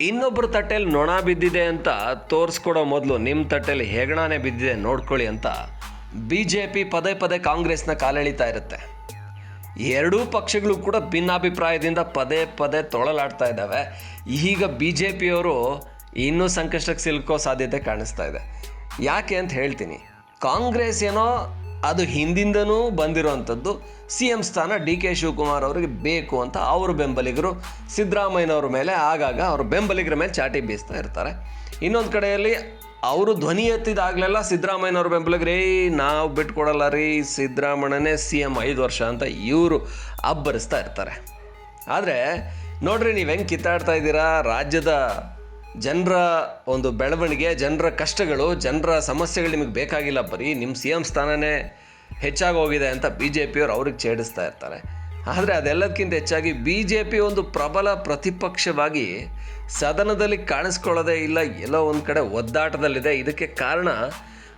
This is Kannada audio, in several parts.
ಇನ್ನೊಬ್ಬರ ತಟ್ಟೆಯಲ್ಲಿ ನೊಣ ಬಿದ್ದಿದೆ ಅಂತ ತೋರಿಸ್ಕೊಡೋ ಮೊದಲು ನಿಮ್ಮ ತಟ್ಟೆಯಲ್ಲಿ ಹೆಗಣಾನೇ ಬಿದ್ದಿದೆ ನೋಡ್ಕೊಳ್ಳಿ ಅಂತ ಬಿ ಜೆ ಪಿ ಪದೇ ಪದೇ ಕಾಂಗ್ರೆಸ್ನ ಕಾಲೆಳಿತಾ ಇರುತ್ತೆ. ಎರಡೂ ಪಕ್ಷಗಳು ಕೂಡ ಭಿನ್ನಾಭಿಪ್ರಾಯದಿಂದ ಪದೇ ಪದೇ ತೊಳಲಾಡ್ತಾ ಇದ್ದಾವೆ. ಈಗ ಬಿ ಜೆ ಪಿಯವರು ಇನ್ನೂ ಸಂಕಷ್ಟಕ್ಕೆ ಸಿಲುಕೋ ಸಾಧ್ಯತೆ ಕಾಣಿಸ್ತಾ ಇದೆ. ಯಾಕೆ ಅಂತ ಹೇಳ್ತೀನಿ. ಕಾಂಗ್ರೆಸ್ ಏನೋ ಅದು ಹಿಂದಿಂದನೂ ಬಂದಿರುವಂಥದ್ದು. ಸಿ ಎಂ ಸ್ಥಾನ ಡಿ ಕೆ ಶಿವಕುಮಾರ್ ಅವರಿಗೆ ಬೇಕು ಅಂತ ಅವ್ರ ಬೆಂಬಲಿಗರು. ಸಿದ್ದರಾಮಯ್ಯನವ್ರ ಮೇಲೆ ಆಗಾಗ ಅವ್ರ ಬೆಂಬಲಿಗರ ಮೇಲೆ ಚಾಟಿ ಬೀಸ್ತಾ ಇರ್ತಾರೆ. ಇನ್ನೊಂದು ಕಡೆಯಲ್ಲಿ ಅವರು ಧ್ವನಿ ಎತ್ತಿದಾಗಲೆಲ್ಲ ಸಿದ್ದರಾಮಯ್ಯನವ್ರ ಬೆಂಬಲಿಗರು ಏಯ್ ನಾವು ಬಿಟ್ಕೊಡಲ್ಲ ರೀ ಸಿದ್ದರಾಮಣ್ಣನೇ ಸಿ ಎಂ ಐದು ವರ್ಷ ಅಂತ ಇವರು ಅಬ್ಬರಿಸ್ತಾ ಇರ್ತಾರೆ. ಆದರೆ ನೋಡ್ರಿ ನೀವು ಹೆಂಗೆ ಕಿತ್ತಾಡ್ತಾ ಇದ್ದೀರಾ? ರಾಜ್ಯದ ಜನರ ಒಂದು ಬೆಳವಣಿಗೆ, ಜನರ ಕಷ್ಟಗಳು, ಜನರ ಸಮಸ್ಯೆಗಳು ನಿಮಗೆ ಬೇಕಾಗಿಲ್ಲ. ಬರೀ ನಿಮ್ಮ ಸಿ ಎಂ ಸ್ಥಾನನೇ ಹೆಚ್ಚಾಗಿ ಹೋಗಿದೆ ಅಂತ ಬಿ ಜೆ ಪಿಯವರು ಅವ್ರಿಗೆ ಛೇಡಿಸ್ತಾ ಇರ್ತಾರೆ. ಆದರೆ ಅದೆಲ್ಲದಕ್ಕಿಂತ ಹೆಚ್ಚಾಗಿ ಬಿ ಜೆ ಪಿ ಒಂದು ಪ್ರಬಲ ಪ್ರತಿಪಕ್ಷವಾಗಿ ಸದನದಲ್ಲಿ ಕಾಣಿಸ್ಕೊಳ್ಳೋದೇ ಇಲ್ಲ, ಎಲ್ಲೋ ಒಂದು ಕಡೆ ಒದ್ದಾಟದಲ್ಲಿದೆ. ಇದಕ್ಕೆ ಕಾರಣ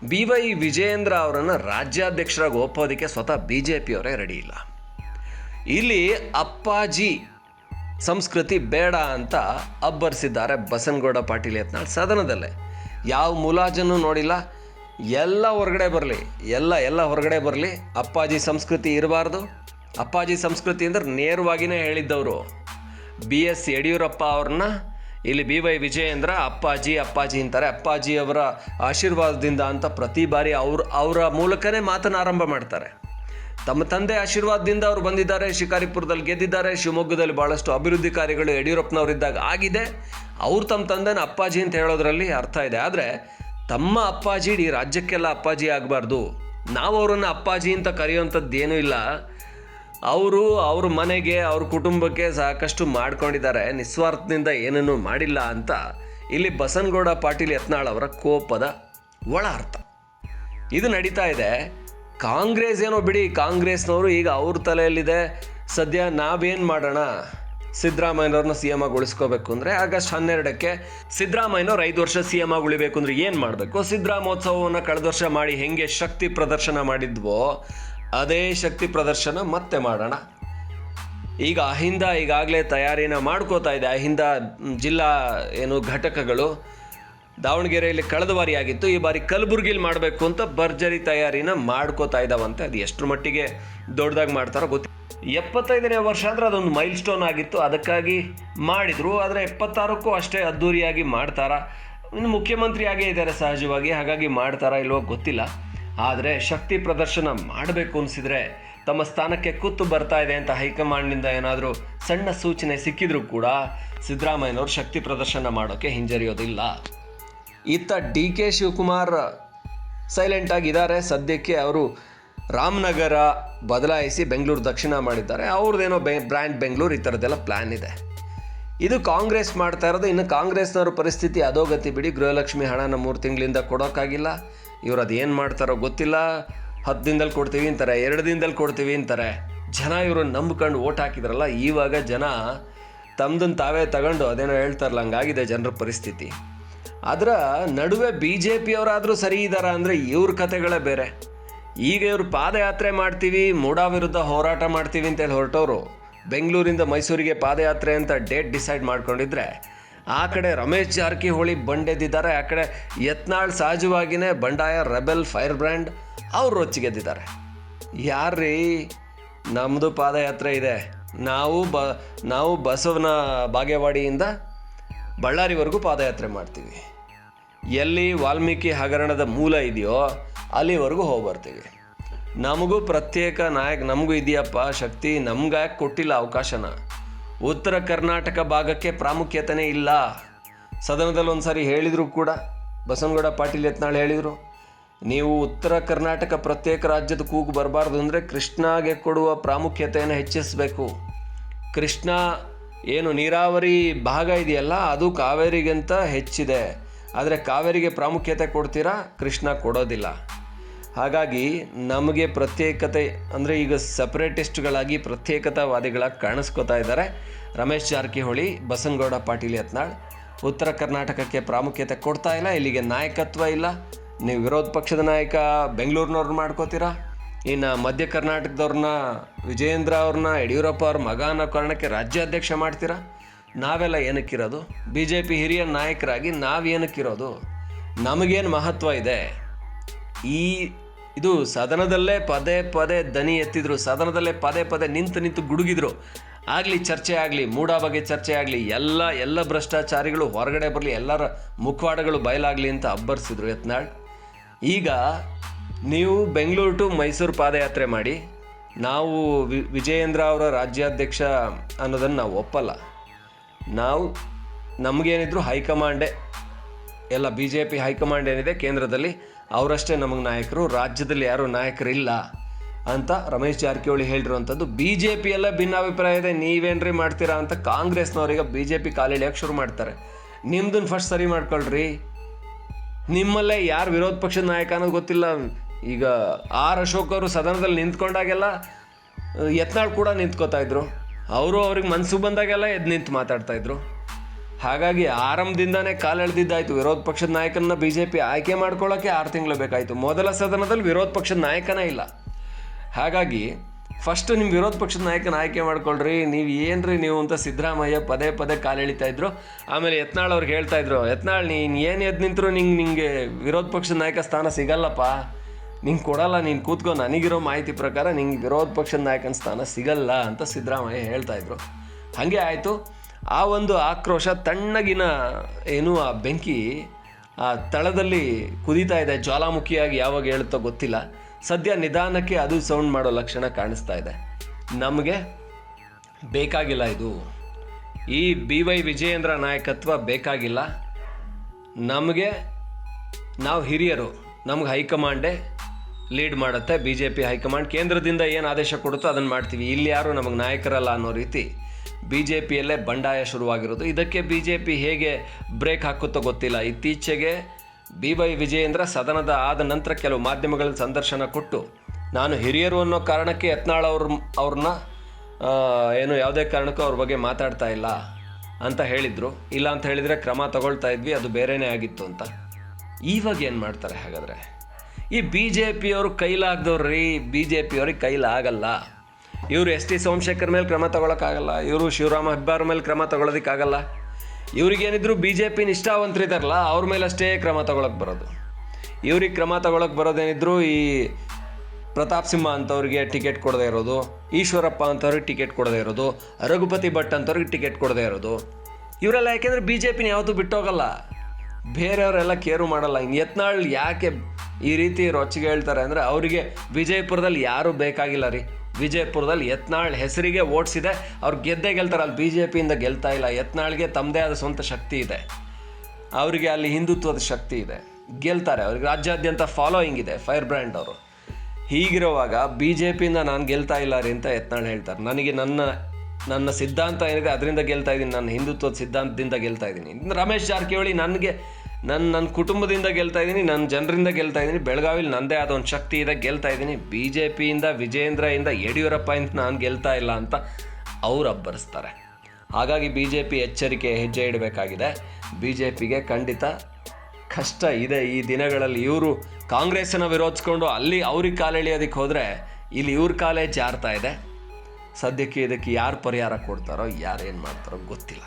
ಬಿ ವೈ ವಿಜಯೇಂದ್ರ ಅವರನ್ನು ರಾಜ್ಯಾಧ್ಯಕ್ಷರಾಗಿ ಒಪ್ಪೋದಕ್ಕೆ ಸ್ವತಃ ಬಿ ಜೆ ಪಿಯವರೇ ರೆಡಿ ಇಲ್ಲ. ಇಲ್ಲಿ ಅಪ್ಪಾಜಿ ಸಂಸ್ಕೃತಿ ಬೇಡ ಅಂತ ಅಬ್ಬರಿಸಿದ್ದಾರೆ ಬಸನಗೌಡ ಪಾಟೀಲ್ ಯತ್ನಾಳ್ ಸದನದಲ್ಲೇ. ಯಾವ ಮುಲಾಜನ್ನು ನೋಡಿಲ್ಲ? ಎಲ್ಲ ಹೊರಗಡೆ ಬರಲಿ, ಎಲ್ಲ ಎಲ್ಲ ಹೊರಗಡೆ ಬರಲಿ. ಅಪ್ಪಾಜಿ ಸಂಸ್ಕೃತಿ ಇರಬಾರ್ದು. ಅಪ್ಪಾಜಿ ಸಂಸ್ಕೃತಿ ಅಂದ್ರೆ ನೇರವಾಗಿಯೇ ಹೇಳಿದ್ದವರು. ಬಿ ಎಸ್ ಯಡಿಯೂರಪ್ಪ ಅವ್ರನ್ನ, ಇಲ್ಲಿ ಬಿ ವೈ ವಿಜಯೇಂದ್ರ ಅಪ್ಪಾಜಿ ಅಪ್ಪಾಜಿ ಅಂತಾರೆ. ಅಪ್ಪಾಜಿ ಅವರ ಆಶೀರ್ವಾದದಿಂದ ಅಂತ ಪ್ರತಿ ಬಾರಿ ಅವ್ರ, ಅವರ ಮೂಲಕನೇ ಮಾತನ್ನು ಆರಂಭ ಮಾಡ್ತಾರೆ. ತಮ್ಮ ತಂದೆ ಆಶೀರ್ವಾದದಿಂದ ಅವರು ಬಂದಿದ್ದಾರೆ. ಶಿಕಾರಿಪುರದಲ್ಲಿ ಗೆದ್ದಿದ್ದಾರೆ. ಶಿವಮೊಗ್ಗದಲ್ಲಿ ಭಾಳಷ್ಟು ಅಭಿವೃದ್ಧಿ ಕಾರ್ಯಗಳು ಯಡಿಯೂರಪ್ಪನವರಿದ್ದಾಗ ಆಗಿದೆ. ಅವ್ರು ತಮ್ಮ ತಂದೆನ ಅಪ್ಪಾಜಿ ಅಂತ ಹೇಳೋದ್ರಲ್ಲಿ ಅರ್ಥ ಇದೆ. ಆದರೆ ತಮ್ಮ ಅಪ್ಪಾಜಿ ಇಡೀ ರಾಜ್ಯಕ್ಕೆಲ್ಲ ಅಪ್ಪಾಜಿ ಆಗಬಾರ್ದು. ನಾವು ಅವರನ್ನು ಅಪ್ಪಾಜಿ ಅಂತ ಕರೆಯುವಂಥದ್ದು ಏನೂ ಇಲ್ಲ. ಅವರು ಅವ್ರ ಮನೆಗೆ, ಅವ್ರ ಕುಟುಂಬಕ್ಕೆ ಸಾಕಷ್ಟು ಮಾಡ್ಕೊಂಡಿದ್ದಾರೆ. ನಿಸ್ವಾರ್ಥದಿಂದ ಏನನ್ನೂ ಮಾಡಿಲ್ಲ ಅಂತ ಇಲ್ಲಿ ಬಸನಗೌಡ ಪಾಟೀಲ್ ಯತ್ನಾಳ್ ಅವರ ಕೋಪದ ಒಳ ಅರ್ಥ ಇದು ನಡೀತಾ ಇದೆ. ಕಾಂಗ್ರೆಸ್ ಏನೋ ಬಿಡಿ, ಕಾಂಗ್ರೆಸ್ನವರು ಈಗ ಅವ್ರ ತಲೆಯಲ್ಲಿದೆ. ಸದ್ಯ ನಾವೇನು ಮಾಡೋಣ? ಸಿದ್ದರಾಮಯ್ಯನವ್ರನ್ನ ಸಿ ಎಂ ಆಗಿ ಉಳಿಸ್ಕೋಬೇಕು ಅಂದರೆ ಆಗಸ್ಟ್ ಹನ್ನೆರಡಕ್ಕೆ ಸಿದ್ದರಾಮಯ್ಯನವ್ರು ಐದು ವರ್ಷ ಸಿ ಎಂ ಆಗಿ ಉಳಿಬೇಕು ಅಂದರೆ ಏನು ಮಾಡಬೇಕು? ಸಿದ್ದರಾಮೋತ್ಸವವನ್ನು ಕಳೆದ ವರ್ಷ ಮಾಡಿ ಹೆಂಗೆ ಶಕ್ತಿ ಪ್ರದರ್ಶನ ಮಾಡಿದ್ವೋ, ಅದೇ ಶಕ್ತಿ ಪ್ರದರ್ಶನ ಮತ್ತೆ ಮಾಡೋಣ. ಈಗ ಅಹಿಂದ ಈಗಾಗಲೇ ತಯಾರಿನ ಮಾಡ್ಕೋತಾ ಇದೆ. ಅಹಿಂದ ಜಿಲ್ಲಾ ಏನು ಘಟಕಗಳು ದಾವಣಗೆರೆಯಲ್ಲಿ ಕಳೆದ ಬಾರಿ ಆಗಿತ್ತು. ಈ ಬಾರಿ ಕಲಬುರಗಿಲಿ ಮಾಡಬೇಕು ಅಂತ ಭರ್ಜರಿ ತಯಾರಿನ ಮಾಡ್ಕೋತಾ ಇದ್ದಾವಂತೆ. ಅದು ಎಷ್ಟರ ಮಟ್ಟಿಗೆ ದೊಡ್ಡದಾಗಿ ಮಾಡ್ತಾರೋ ಗೊತ್ತಿಲ್ಲ ಎಪ್ಪತ್ತೈದನೇ ವರ್ಷ ಅಂದರೆ ಅದೊಂದು ಮೈಲ್ ಸ್ಟೋನ್ ಆಗಿತ್ತು. ಅದಕ್ಕಾಗಿ ಮಾಡಿದರು. ಆದರೆ ಎಪ್ಪತ್ತಾರಕ್ಕೂ ಅಷ್ಟೇ ಅದ್ಧೂರಿಯಾಗಿ ಮಾಡ್ತಾರಾ? ಇನ್ನು ಮುಖ್ಯಮಂತ್ರಿ ಆಗೇ ಇದ್ದಾರೆ ಸಹಜವಾಗಿ. ಹಾಗಾಗಿ ಮಾಡ್ತಾರಾ ಇಲ್ವೋ ಗೊತ್ತಿಲ್ಲ. ಆದರೆ ಶಕ್ತಿ ಪ್ರದರ್ಶನ ಮಾಡಬೇಕು ಅನಿಸಿದರೆ ತಮ್ಮ ಸ್ಥಾನಕ್ಕೆ ಕೂತು ಬರ್ತಾ ಇದೆ ಅಂತ ಹೈಕಮಾಂಡ್ನಿಂದ ಏನಾದರೂ ಸಣ್ಣ ಸೂಚನೆ ಸಿಕ್ಕಿದ್ರೂ ಕೂಡ ಸಿದ್ದರಾಮಯ್ಯನವರು ಶಕ್ತಿ ಪ್ರದರ್ಶನ ಮಾಡೋಕ್ಕೆ ಹಿಂಜರಿಯೋದಿಲ್ಲ. ಇತ್ತ ಡಿ ಕೆ ಶಿವಕುಮಾರ್ ಸೈಲೆಂಟ್ ಆಗಿದ್ದಾರೆ ಸದ್ಯಕ್ಕೆ ಅವರು ರಾಮನಗರ ಬದಲಾಯಿಸಿ ಬೆಂಗಳೂರು ದಕ್ಷಿಣ ಮಾಡಿದ್ದಾರೆ. ಅವ್ರದ್ದೇನೋ ಬೆ, ಬ್ರ್ಯಾಂಡ್ ಬೆಂಗಳೂರು ಈ ಥರದ್ದೆಲ್ಲ ಪ್ಲ್ಯಾನ್ ಇದೆ. ಇದು ಕಾಂಗ್ರೆಸ್ ಮಾಡ್ತಾ ಇರೋದು. ಇನ್ನು ಕಾಂಗ್ರೆಸ್ನವ್ರ ಪರಿಸ್ಥಿತಿ ಅಧೋಗತಿ ಬಿಡಿ. ಗೃಹಲಕ್ಷ್ಮಿ ಹಣನ ಮೂರು ತಿಂಗಳಿಂದ ಕೊಡೋಕ್ಕಾಗಿಲ್ಲ. ಇವ್ರು ಅದು ಮಾಡ್ತಾರೋ ಗೊತ್ತಿಲ್ಲ. ಹತ್ತು ದಿನದಲ್ಲಿ ಕೊಡ್ತೀವಿ ಅಂತಾರೆ, ಎರಡು ದಿನದಲ್ಲಿ ಕೊಡ್ತೀವಿ ಅಂತಾರೆ. ಜನ ಇವರು ನಂಬ್ಕೊಂಡು ಓಟ್ ಹಾಕಿದ್ರಲ್ಲ, ಇವಾಗ ಜನ ತಮ್ಮದನ್ನು ತಾವೇ ತಗೊಂಡು ಅದೇನೋ ಹೇಳ್ತಾರಲ್ಲ, ಹಂಗಾಗಿದೆ ಜನರ ಪರಿಸ್ಥಿತಿ. ಅದರ ನಡುವೆ ಬಿ ಜೆ ಪಿಯವರಾದರೂ ಸರಿ ಇದ್ದಾರ ಅಂದರೆ ಇವ್ರ ಕತೆಗಳೇ ಬೇರೆ. ಈಗ ಇವರು ಪಾದಯಾತ್ರೆ ಮಾಡ್ತೀವಿ, ಮೂಡಾ ವಿರುದ್ಧ ಹೋರಾಟ ಮಾಡ್ತೀವಿ ಅಂತೇಳಿ ಹೊರಟವರು. ಬೆಂಗಳೂರಿಂದ ಮೈಸೂರಿಗೆ ಪಾದಯಾತ್ರೆ ಅಂತ ಡೇಟ್ ಡಿಸೈಡ್ ಮಾಡ್ಕೊಂಡಿದ್ರೆ, ಆ ಕಡೆ ರಮೇಶ್ ಜಾರಕಿಹೊಳಿ ಬಂಡೆದ್ದಿದ್ದಾರೆ ಆ ಕಡೆ ಯತ್ನಾಳ್ ಸಹಜವಾಗಿಯೇ ಬಂಡಾಯ, ರೆಬೆಲ್ ಫೈರ್ ಬ್ರ್ಯಾಂಡ್ ಅವ್ರು ರೊಚ್ಚಿಗೆದ್ದಿದ್ದಾರೆ. ಯಾರ್ರೀ? ನಮ್ಮದು ಪಾದಯಾತ್ರೆ ಇದೆ. ನಾವು ಬ, ನಾವು ಬಸವನ ಬಾಗೇವಾಡಿಯಿಂದ ಬಳ್ಳಾರಿವರೆಗೂ ಪಾದಯಾತ್ರೆ ಮಾಡ್ತೀವಿ. ಎಲ್ಲಿ ವಾಲ್ಮೀಕಿ ಹಗರಣದ ಮೂಲ ಇದೆಯೋ ಅಲ್ಲಿವರೆಗೂ ಹೋಗಿ ಬರ್ತೀವಿ ನಮಗೂ ಪ್ರತ್ಯೇಕ ನಾಯಕ ನಮಗೂ ಇದೆಯಪ್ಪ, ಶಕ್ತಿ ನಮ್ಗೆ ಕೊಟ್ಟಿಲ್ಲ ಅವಕಾಶನ. ಉತ್ತರ ಕರ್ನಾಟಕ ಭಾಗಕ್ಕೆ ಪ್ರಾಮುಖ್ಯತೆನೇ ಇಲ್ಲ. ಸದನದಲ್ಲಿ ಒಂದು ಸಾರಿ ಹೇಳಿದರು ಕೂಡ, ಬಸವನಗೌಡ ಪಾಟೀಲ್ ಯತ್ನಾಳ್ ಹೇಳಿದರು, ನೀವು ಉತ್ತರ ಕರ್ನಾಟಕ ಪ್ರತ್ಯೇಕ ರಾಜ್ಯದ ಕೂಗು ಬರಬಾರ್ದು ಅಂದರೆ ಕೃಷ್ಣಾಗೆ ಕೊಡುವ ಪ್ರಾಮುಖ್ಯತೆಯನ್ನು ಹೆಚ್ಚಿಸಬೇಕು. ಕೃಷ್ಣ ಏನು ನೀರಾವರಿ ಭಾಗ ಇದೆಯಲ್ಲ, ಅದು ಕಾವೇರಿಗಿಂತ ಹೆಚ್ಚಿದೆ. ಆದರೆ ಕಾವೇರಿಗೆ ಪ್ರಾಮುಖ್ಯತೆ ಕೊಡ್ತೀರಾ? ಕೃಷ್ಣ ಕೊಡೋದಿಲ್ಲ. ಹಾಗಾಗಿ ನಮಗೆ ಪ್ರತ್ಯೇಕತೆ, ಅಂದರೆ ಈಗ ಸಪ್ರೇಟಿಸ್ಟ್ಗಳಾಗಿ ಪ್ರತ್ಯೇಕತಾವಾದಿಗಳಾಗಿ ಕಾಣಿಸ್ಕೋತಾ ಇದ್ದಾರೆ. ರಮೇಶ್ ಜಾರಕಿಹೊಳಿ, ಬಸನಗೌಡ ಪಾಟೀಲ್ ಯತ್ನಾಳ್, ಉತ್ತರ ಕರ್ನಾಟಕಕ್ಕೆ ಪ್ರಾಮುಖ್ಯತೆ ಕೊಡ್ತಾ ಇಲ್ಲ, ಇಲ್ಲಿಗೆ ನಾಯಕತ್ವ ಇಲ್ಲ. ನೀವು ವಿರೋಧ ಪಕ್ಷದ ನಾಯಕ, ಬೆಂಗಳೂರಿನವ್ರನ್ನ ಮಾಡ್ಕೋತೀರಾ? ಇನ್ನು ಮಧ್ಯ ಕರ್ನಾಟಕದವ್ರನ್ನ, ವಿಜಯೇಂದ್ರ ಅವ್ರನ್ನ, ಯಡಿಯೂರಪ್ಪ ಅವ್ರ ಮಗ ಅನ್ನೋ ಕಾರಣಕ್ಕೆ ರಾಜ್ಯಾಧ್ಯಕ್ಷ ಮಾಡ್ತೀರಾ? ನಾವೆಲ್ಲ ಏನಕ್ಕಿರೋದು? ಬಿ ಜೆ ಪಿ ಹಿರಿಯ ನಾಯಕರಾಗಿ ನಾವೇನಕ್ಕಿರೋದು? ನಮಗೇನು ಮಹತ್ವ ಇದೆ? ಈ ಇದು ಸದನದಲ್ಲೇ ಪದೇ ಪದೇ ದನಿ ಎತ್ತಿದ್ರು, ಸದನದಲ್ಲೇ ಪದೇ ಪದೇ ನಿಂತು ನಿಂತು ಗುಡುಗಿದ್ರು. ಆಗಲಿ ಚರ್ಚೆ ಆಗಲಿ, ಮೂಡ ಬಗ್ಗೆ ಚರ್ಚೆ ಆಗಲಿ, ಎಲ್ಲ ಎಲ್ಲ ಭ್ರಷ್ಟಾಚಾರಿಗಳು ಹೊರಗಡೆ ಬರಲಿ, ಎಲ್ಲರ ಮುಖವಾಡಗಳು ಬಯಲಾಗಲಿ ಅಂತ ಅಬ್ಬರಿಸಿದ್ರು ಯತ್ನಾಳ್. ಈಗ ನೀವು ಬೆಂಗಳೂರು ಟು ಮೈಸೂರು ಪಾದಯಾತ್ರೆ ಮಾಡಿ, ನಾವು ವಿ, ವಿಜಯೇಂದ್ರ ಅವರ ರಾಜ್ಯಾಧ್ಯಕ್ಷ ಅನ್ನೋದನ್ನು ನಾವು ಒಪ್ಪಲ್ಲ. ನಾವು, ನಮಗೇನಿದ್ರು ಹೈಕಮಾಂಡೇ, ಎಲ್ಲ ಬಿ ಜೆ ಪಿ ಹೈಕಮಾಂಡ್ ಏನಿದೆ ಕೇಂದ್ರದಲ್ಲಿ, ಅವರಷ್ಟೇ ನಮಗೆ ನಾಯಕರು, ರಾಜ್ಯದಲ್ಲಿ ಯಾರೂ ನಾಯಕರಿಲ್ಲ ಅಂತ ರಮೇಶ್ ಜಾರಕಿಹೊಳಿ ಹೇಳಿರುವಂಥದ್ದು. ಬಿ ಜೆ ಪಿ ಎಲ್ಲ ಭಿನ್ನಾಭಿಪ್ರಾಯ ಇದೆ, ನೀವೇನ್ರಿ ಮಾಡ್ತೀರಾ ಅಂತ ಕಾಂಗ್ರೆಸ್ನವ್ರಿಗೆ ಬಿ ಜೆ ಪಿ ಕಾಲಿಳಿಯೋಕೆ ಶುರು ಮಾಡ್ತಾರೆ. ನಿಮ್ದನ್ನ ಫಸ್ಟ್ ಸರಿ ಮಾಡ್ಕೊಳ್ರಿ. ನಿಮ್ಮಲ್ಲೇ ಯಾರು ವಿರೋಧ ಪಕ್ಷದ ನಾಯಕ ಅನ್ನೋದು ಗೊತ್ತಿಲ್ಲ. ಈಗ ಆರ್ ಅಶೋಕ್ ಅವರು ಸದನದಲ್ಲಿ ನಿಂತ್ಕೊಂಡಾಗೆಲ್ಲ ಯತ್ನಾಳ್ ಕೂಡ ನಿಂತ್ಕೋತಾ ಇದ್ರು. ಅವರು ಅವ್ರಿಗೆ ಮನಸ್ಸು ಬಂದಾಗೆಲ್ಲ ಎದ್ದು ನಿಂತು ಮಾತಾಡ್ತಾ ಇದ್ರು. ಹಾಗಾಗಿ ಆರಂಭದಿಂದಾನೇ ಕಾಲೆಳೆದಿದ್ದಾಯಿತು ವಿರೋಧ ಪಕ್ಷದ ನಾಯಕನ ಬಿ ಜೆ ಪಿ ಆಯ್ಕೆ ಮಾಡ್ಕೊಳ್ಳೋಕೆ ಆರು ತಿಂಗಳು ಬೇಕಾಯಿತು. ಮೊದಲ ಸದನದಲ್ಲಿ ವಿರೋಧ ಪಕ್ಷದ ನಾಯಕನೇ ಇಲ್ಲ. ಹಾಗಾಗಿ ಫಸ್ಟ್ ನಿಮ್ಮ ವಿರೋಧ ಪಕ್ಷದ ನಾಯಕನ ಆಯ್ಕೆ ಮಾಡ್ಕೊಳ್ರಿ, ನೀವು ಏನ್ರಿ ನೀವು ಅಂತ ಸಿದ್ದರಾಮಯ್ಯ ಪದೇ ಪದೇ ಕಾಲೆಳಿತಾ ಇದ್ರು. ಆಮೇಲೆ ಯತ್ನಾಳ್ ಅವ್ರಿಗೆ ಹೇಳ್ತಾ ಇದ್ರು, ಯತ್ನಾಳ್, ನೀನು ಏನು ಎದ್ದು ನಿಂತರು ನಿಂಗೆ ನಿಂಗೆ ವಿರೋಧ ಪಕ್ಷದ ನಾಯಕ ಸ್ಥಾನ ಸಿಗಲ್ಲಪ್ಪ. ನಿಂಗೆ ಕೊಡಲ್ಲ, ನೀನು ಕೂತ್ಕೊ. ನನಗಿರೋ ಮಾಹಿತಿ ಪ್ರಕಾರ ನಿಂಗೆ ವಿರೋಧ ಪಕ್ಷದ ನಾಯಕನ ಸ್ಥಾನ ಸಿಗಲ್ಲ ಅಂತ ಸಿದ್ದರಾಮಯ್ಯ ಹೇಳ್ತಾ ಇದ್ರು. ಹಾಗೆ ಆಯಿತು. ಆ ಒಂದು ಆಕ್ರೋಶ ತಣ್ಣಗಿನ ಏನು ಆ ಬೆಂಕಿ ಆ ತಳದಲ್ಲಿ ಕುದೀತಾ ಇದೆ, ಜ್ವಾಲಾಮುಖಿಯಾಗಿ ಯಾವಾಗ ಹೇಳುತ್ತೋ ಗೊತ್ತಿಲ್ಲ. ಸದ್ಯ ನಿಧಾನಕ್ಕೆ ಅದು ಸೌಂಡ್ ಮಾಡೋ ಲಕ್ಷಣ ಕಾಣಿಸ್ತಾ ಇದೆ. ನಮಗೆ ಬೇಕಾಗಿಲ್ಲ ಇದು. ಈ ಬಿ ವೈ ವಿಜಯೇಂದ್ರ ನಾಯಕತ್ವ ಬೇಕಾಗಿಲ್ಲ. ನಮಗೆ, ನಾವು ಹಿರಿಯರು, ನಮ್ಗೆ ಹೈಕಮಾಂಡೇ ಲೀಡ್ ಮಾಡುತ್ತೆ. B J P high command ಕೇಂದ್ರದಿಂದ ಏನು ಆದೇಶ ಕೊಡುತ್ತೋ ಅದನ್ನು ಮಾಡ್ತೀವಿ. ಇಲ್ಲಿ ಯಾರು ನಮಗೆ ನಾಯಕರಲ್ಲ ಅನ್ನೋ ರೀತಿ ಬಿ ಜೆ ಪಿಯಲ್ಲೇ ಬಂಡಾಯ ಶುರುವಾಗಿರೋದು. ಇದಕ್ಕೆ ಬಿ ಜೆ ಪಿ ಹೇಗೆ ಬ್ರೇಕ್ ಹಾಕುತ್ತೋ ಗೊತ್ತಿಲ್ಲ. ಇತ್ತೀಚೆಗೆ ಬಿ ವೈ ವಿಜಯೇಂದ್ರ ಸದನದ ಆದ ನಂತರ ಕೆಲವು ಮಾಧ್ಯಮಗಳ ಸಂದರ್ಶನ ಕೊಟ್ಟು, ನಾನು ಹಿರಿಯರು ಅನ್ನೋ ಕಾರಣಕ್ಕೆ ಯತ್ನಾಳ್ ಅವ್ರ ಅವ್ರನ್ನ ಏನು ಯಾವುದೇ ಕಾರಣಕ್ಕೂ ಅವ್ರ ಬಗ್ಗೆ ಮಾತಾಡ್ತಾ ಇಲ್ಲ ಅಂತ ಹೇಳಿದರು. ಇಲ್ಲ ಅಂತ ಹೇಳಿದರೆ ಕ್ರಮ ತಗೊಳ್ತಾ ಇದ್ವಿ, ಅದು ಬೇರೆಯೇ ಆಗಿತ್ತು ಅಂತ. ಇವಾಗ ಏನು ಮಾಡ್ತಾರೆ ಹಾಗಾದರೆ? ಈ ಬಿ ಜೆ ಪಿಯವರು ರೀ ಬಿ ಜೆ ಪಿಯವ್ರಿಗೆ ಕೈಲಾಗಲ್ಲ. ಇವರು ಎಸ್ ಟಿ ಸೋಮಶೇಖರ್ ಮೇಲೆ ಕ್ರಮ ತಗೊಳಕ್ಕಾಗಲ್ಲ, ಇವರು ಶಿವರಾಮ ಹೆಬ್ಬಾರ್ ಮೇಲೆ ಕ್ರಮ ತೊಗೊಳೋದಕ್ಕಾಗಲ್ಲ. ಇವ್ರಿಗೇನಿದ್ರು ಬಿ ಜೆ ಪಿ ನಿಷ್ಠಾವಂತರಿದಾರಲ್ಲ, ಅವ್ರ ಮೇಲೆ ಅಷ್ಟೇ ಕ್ರಮ ತಗೊಳಕ್ಕೆ ಬರೋದು. ಇವ್ರಿಗೆ ಕ್ರಮ ತಗೊಳಕ್ಕೆ ಬರೋದೇನಿದ್ರು ಈ ಪ್ರತಾಪ್ ಸಿಂಹ ಅಂತವ್ರಿಗೆ ಟಿಕೆಟ್ ಕೊಡದೇ ಇರೋದು, ಈಶ್ವರಪ್ಪ ಅಂತವ್ರಿಗೆ ಟಿಕೆಟ್ ಕೊಡದೇ ಇರೋದು, ರಘುಪತಿ ಭಟ್ ಅಂತವ್ರಿಗೆ ಟಿಕೆಟ್ ಕೊಡದೇ ಇರೋದು. ಇವರೆಲ್ಲ ಯಾಕೆಂದ್ರೆ ಬಿ ಜೆ ಪಿನ ಯಾವತ್ತೂ ಬಿಟ್ಟೋಗಲ್ಲ. ಬೇರೆಯವರೆಲ್ಲ ಕೇರು ಮಾಡಲ್ಲ. ಇನ್ನು ಯತ್ನಾಳ್ ಯಾಕೆ ಈ ರೀತಿ ರೊಚ್ಚಿಗೆ ಹೇಳ್ತಾರೆ ಅಂದರೆ ಅವರಿಗೆ ವಿಜಯಪುರದಲ್ಲಿ ಯಾರೂ ಬೇಕಾಗಿಲ್ಲ ರೀ. ವಿಜಯಪುರದಲ್ಲಿ ಯತ್ನಾಳ್ ಹೆಸರಿಗೆ ಓಡಿಸಿದೆ ಅವ್ರು ಗೆದ್ದೇ ಗೆಲ್ತಾರೆ. ಅಲ್ಲಿ ಬಿ ಜೆ ಪಿಯಿಂದ ಗೆಲ್ತಾ ಇಲ್ಲ. ಯತ್ನಾಳ್ಗೆ ತಮ್ಮದೇ ಆದ ಸ್ವಂತ ಶಕ್ತಿ ಇದೆ. ಅವರಿಗೆ ಅಲ್ಲಿ ಹಿಂದುತ್ವದ ಶಕ್ತಿ ಇದೆ. ಗೆಲ್ತಾರೆ. ಅವ್ರಿಗೆ ರಾಜ್ಯಾದ್ಯಂತ ಫಾಲೋಯಿಂಗ್ ಇದೆ. ಫೈರ್ ಬ್ರ್ಯಾಂಡ್ ಅವರು. ಹೀಗಿರುವಾಗ ಬಿ ಜೆ ಪಿಯಿಂದ ನಾನು ಗೆಲ್ತಾ ಇಲ್ಲ ರೀ ಅಂತ ಯತ್ನಾಳ್ ಹೇಳ್ತಾರೆ. ನನಗೆ ನನ್ನ ನನ್ನ ಸಿದ್ಧಾಂತ ಏನಿದೆ, ಅದರಿಂದ ಗೆಲ್ತಾ ಇದ್ದೀನಿ ನನ್ನ ಹಿಂದುತ್ವದ ಸಿದ್ಧಾಂತದಿಂದ ಗೆಲ್ತಾ ಇದ್ದೀನಿ ರಮೇಶ್ ಜಾರಕಿಹೊಳಿ ನನಗೆ ನನ್ನ ನನ್ನ ಕುಟುಂಬದಿಂದ ಗೆಲ್ತಾ ಇದ್ದೀನಿ ನನ್ನ ಜನರಿಂದ ಗೆಲ್ತಾ ಇದ್ದೀನಿ, ಬೆಳಗಾವಿಲಿ ನನ್ನದೇ ಆದ ಒಂದು ಶಕ್ತಿ ಇದೆ, ಗೆಲ್ತಾ ಇದ್ದೀನಿ. ಬಿ ಜೆ ಪಿಯಿಂದ ವಿಜೇಂದ್ರಯಿಂದ ಯಡಿಯೂರಪ್ಪ ಇಂದ ನಾನು ಗೆಲ್ತಾ ಇಲ್ಲ ಅಂತ ಅವ್ರು ಅಬ್ಬರಿಸ್ತಾರೆ. ಹಾಗಾಗಿ ಬಿ ಜೆ ಪಿ ಎಚ್ಚರಿಕೆ ಹೆಜ್ಜೆ ಇಡಬೇಕಾಗಿದೆ. ಬಿ ಜೆ ಪಿಗೆ ಖಂಡಿತ ಕಷ್ಟ ಇದೆ ಈ ದಿನಗಳಲ್ಲಿ. ಇವರು ಕಾಂಗ್ರೆಸ್ಸನ್ನು ವಿರೋಧಿಸ್ಕೊಂಡು ಅಲ್ಲಿ ಅವ್ರಿಗೆ ಕಾಲೆಳೆಯೋದಕ್ಕೆ ಹೋದರೆ ಇಲ್ಲಿ ಇವ್ರ ಕಾಲೇ ಜಾರ್ತಾ ಇದೆ. ಸದ್ಯಕ್ಕೆ ಇದಕ್ಕೆ ಯಾರು ಪರಿಹಾರ ಕೊಡ್ತಾರೋ, ಯಾರು ಏನು ಮಾಡ್ತಾರೋ ಗೊತ್ತಿಲ್ಲ.